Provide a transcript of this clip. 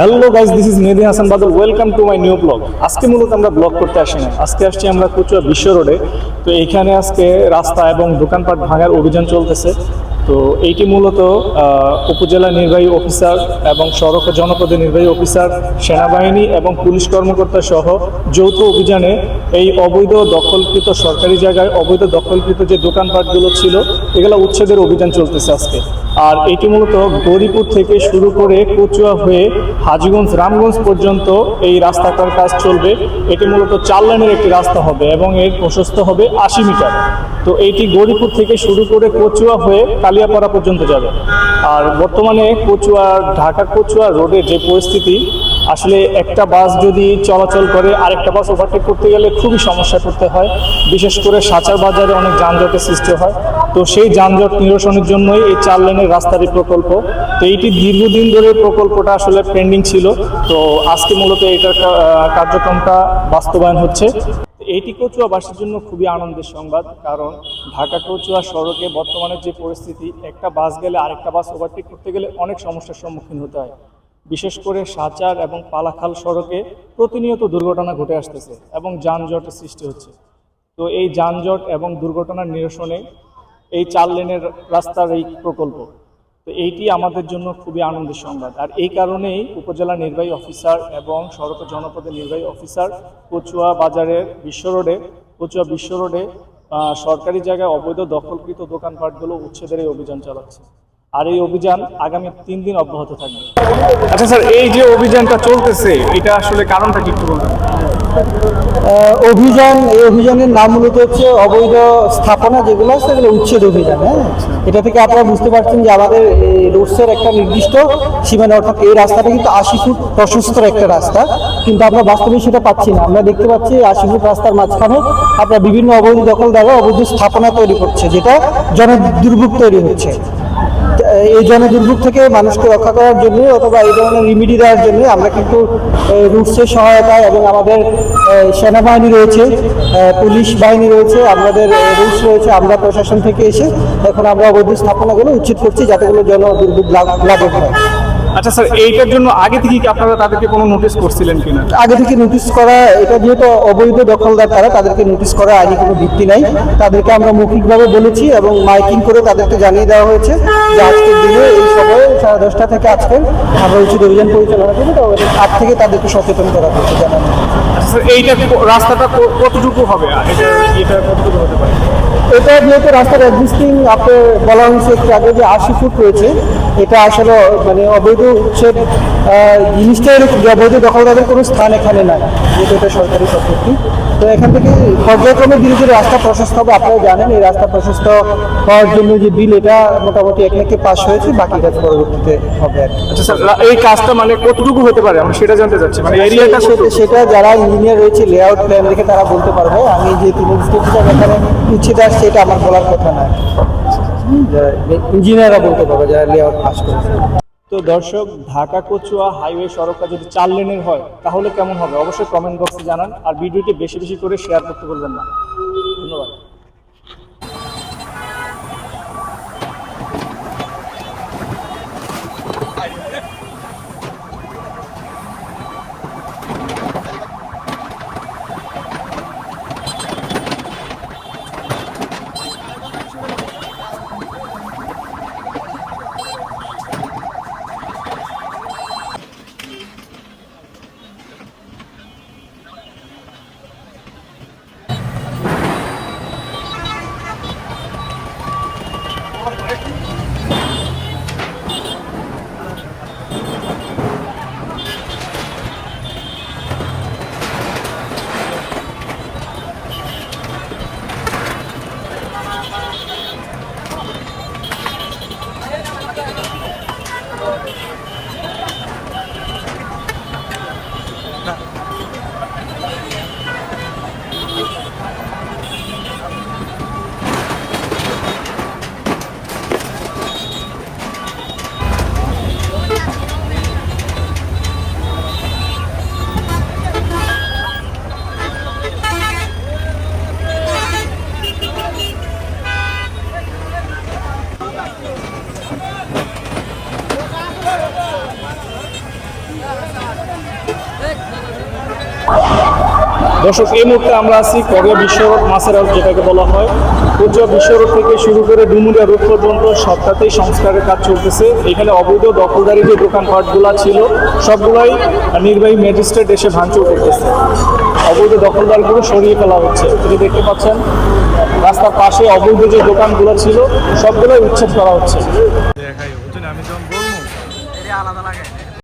Hello guys this is Mehedi Hasan Badal welcome to my new blog আজকে মূলত আমরা blog করতে আসি না আজকে আসছি আমরা কচুয়া বিশ্ব রোডে তো এইখানে আজকে রাস্তা এবং দোকানপাট ভাঙার অভিযান চলতেছে। তো এইটি মূলত উপজেলা নির্বাহী অফিসার এবং সড়ক ও জনপদের নির্বাহী অফিসার, সেনাবাহিনী এবং পুলিশ কর্মকর্তা সহ যৌথ অভিযানে এই অবৈধ দখলকৃত সরকারি জায়গায় অবৈধ দখলকৃত যে দোকানপাটগুলো ছিল, এগুলো উচ্ছেদের অভিযান চলতেছে আজকে। আর এটি মূলত গৌরীপুর থেকে শুরু করে কচুয়া হয়ে হাজিগঞ্জ, রামগঞ্জ পর্যন্ত এই রাস্তাটার কাজ চলবে। এটি মূলত চার লাইনের একটি রাস্তা হবে এবং এর প্রশস্ত হবে আশি মিটার। তো এইটি গৌরীপুর থেকে শুরু করে কচুয়া হয়ে কালিয়াপাড়া পর্যন্ত যাবে। আর বর্তমানে কচুয়া ঢাকা কচুয়া রোডের যে পরিস্থিতি, আসলে একটা বাস যদি চলাচল করে, আরেকটা বাস ওভারটেক করতে গেলে খুবই সমস্যা করতে হয়। বিশেষ করে সাচার বাজারে অনেক যানজটের সৃষ্টি হয়। তো সেই যানজট নিরসনের জন্যই এই চার লেনের রাস্তার প্রকল্প। তো এইটি দীর্ঘদিন ধরে প্রকল্পটা আসলে পেন্ডিং ছিল। তো আজকে মূলত এটার কার্যক্রমটা বাস্তবায়ন হচ্ছে। এইটি কচুয়াবাসীর জন্য খুবই আনন্দের সংবাদ, কারণ ঢাকা কচুয়া সড়কে বর্তমানে যে পরিস্থিতি, একটা বাস গেলে আরেকটা বাস ওভারটেক করতে গেলে অনেক সমস্যার সম্মুখীন হতে হয়। বিশেষ করে সাচার এবং পালাখাল সড়কে প্রতিনিয়ত দুর্ঘটনা ঘটে আসতেছে এবং যানজটের সৃষ্টি হচ্ছে। তো এই যানজট এবং দুর্ঘটনার নিরসনে এই চার লেনের রাস্তার এই প্রকল্প। তো এইটি আমাদের জন্য খুবই আনন্দের সংবাদ। আর এই কারণেই উপজেলা নির্বাহী অফিসার এবং সড়ক জনপদের নির্বাহী অফিসার কচুয়া বাজারের বিশ্ব রোডে, কচুয়া বিশ্ব রোডে সরকারি জায়গায় অবৈধ দখলকৃত দোকানপাটগুলো উচ্ছেদের এই অভিযান চালাচ্ছে। আর এই অভিযান আগামী তিন দিন অব্যাহত থাকবে। আচ্ছা স্যার, এই যে অভিযানটা চলতেছে, এটা আসলে কারণটা কি অভিযান, এই অভিযানের নাম মূলত হচ্ছে অবৈধ স্থাপনা যেগুলো সেগুলো উচ্ছেদ অভিযান হ্যাঁ? এটা থেকে আপনারা বুঝতে পারছেন যে আমাদের রোডসের একটা নির্দিষ্ট সীমানা, অর্থাৎ এই রাস্তাটা কিন্তু আশি ফুট প্রশস্ত একটা রাস্তা, কিন্তু আমরা বাস্তবে সেটা পাচ্ছি না। আমরা দেখতে পাচ্ছি আশি ফুট রাস্তার মাঝখানে আপনার বিভিন্ন অবৈধ দখল দ্বারা অবৈধ স্থাপনা তৈরি করছে, যেটা জন দুর্ভোগ তৈরি হচ্ছে। এই জন দুর্ভোগ থেকে মানুষকে রক্ষা করার জন্য অথবা এই ধরনের রিমিডি দেওয়ার জন্য আমরা কিন্তু রুটসের সহায়তায় এবং আমাদের সেনাবাহিনী রয়েছে পুলিশ বাহিনী রয়েছে, আমাদের রুটস রয়েছে, আমরা প্রশাসন থেকে এসে এখন আমরা অবৈধ স্থাপনাগুলো উচ্ছেদ করছি যাতে কোনো জন দুর্ভোগ লাভ- হয়। আচ্ছা স্যার এইটার জন্য আগে থেকে কি আপনারা তাদেরকে কোনো নোটিশ করছিলেন কিনা? আগে থেকে নোটিশ করা এটা যেহেতু অবৈধ দখলদার তারা তাদেরকে নোটিশ করা আইনি কোনো ভিত্তি নাই। তাদেরকে আমরা মৌখিকভাবে বলেছি এবং মাইকিং করে তাদেরকে জানিয়ে দেওয়া হয়েছে যে আজকের দিনে এই সময় সাড়ে দশটা থেকে আজকে আমরা উচিত অভিযান পরিচালনা করি তো আজ থেকে তাদেরকে সচেতন করা হয়েছে জানানো আচ্ছা স্যার এইটা রাস্তাটা কতটুকু হবে? এটা কতটুকু হতে পারে? এটা যেহেতু রাস্তার এক্সিস্টিং আপনার বলা হয়েছে একটু আগে যে আশি ফুট রয়েছে এটা আসলে মানে অবৈধ উচ্ছেদ আহ, জিনিসটা এরকম অবৈধ দখলদারের কোনো স্থান এখানে নাই যেহেতু এটা সরকারি সম্পত্তি। তো এখান থেকে পর্যায়ক্রমে ধীরে ধীরে রাস্তা প্রশস্ত হবে আপনারা জানেন এই রাস্তা প্রশস্ত হওয়ার জন্য যে বিল এটা মোটামুটি এক লাখে পাশ হয়েছে বাকি কাজ পরবর্তীতে হবে আচ্ছা স্যার এই কাজটা মানে কতটুকু হতে পারে? আমরা সেটা জানতে চাচ্ছি। মানে এরিয়াটা সেটা সেটা যারা ইঞ্জিনিয়ার রয়েছে লেআউট প্ল্যান দেখে তারা বলতে পারবে। আমি যে তিনি স্টেপটা এখানে উচ্ছেদ আসছে এটা আমার বলার কথা নয়। ইঞ্জিনিয়াররা বলতে পারবে যারা লেআউট পাস করেছে। তো দর্শক ঢাকা কচুয়া হাইওয়ে সড়কটা যদি চার লেনের হয়, তাহলে কেমন হবে? অবশ্যই কমেন্ট বক্সে জানান, আর ভিডিওটি বেশি বেশি করে শেয়ার করতে বলবেন না। ধন্যবাদ। দর্শক এই মুহূর্তে আমরা আছি করিয়া বিশ্ব রোড মাছের হাট যেটাকে বলা হয়। কচুয়া বিশ্ব রোড থেকে শুরু করে ডুমুরিয়া রোড পর্যন্ত সবটাতেই সংস্কারের কাজ চলতেছে। এখানে অবৈধ দখলদারি যে দোকানপাটগুলো ছিল সবগুলাই নির্বাহী ম্যাজিস্ট্রেট এসে ভাঙচুর করতেছে। অবৈধ দখলদারগুলো সরিয়ে ফেলা হচ্ছে। যে দেখতে পাচ্ছেন রাস্তার পাশে অবৈধ যে দোকানগুলো ছিল সবগুলোই উচ্ছেদ করা হচ্ছে। আমি যখন বলব এটা আলাদা লাগে।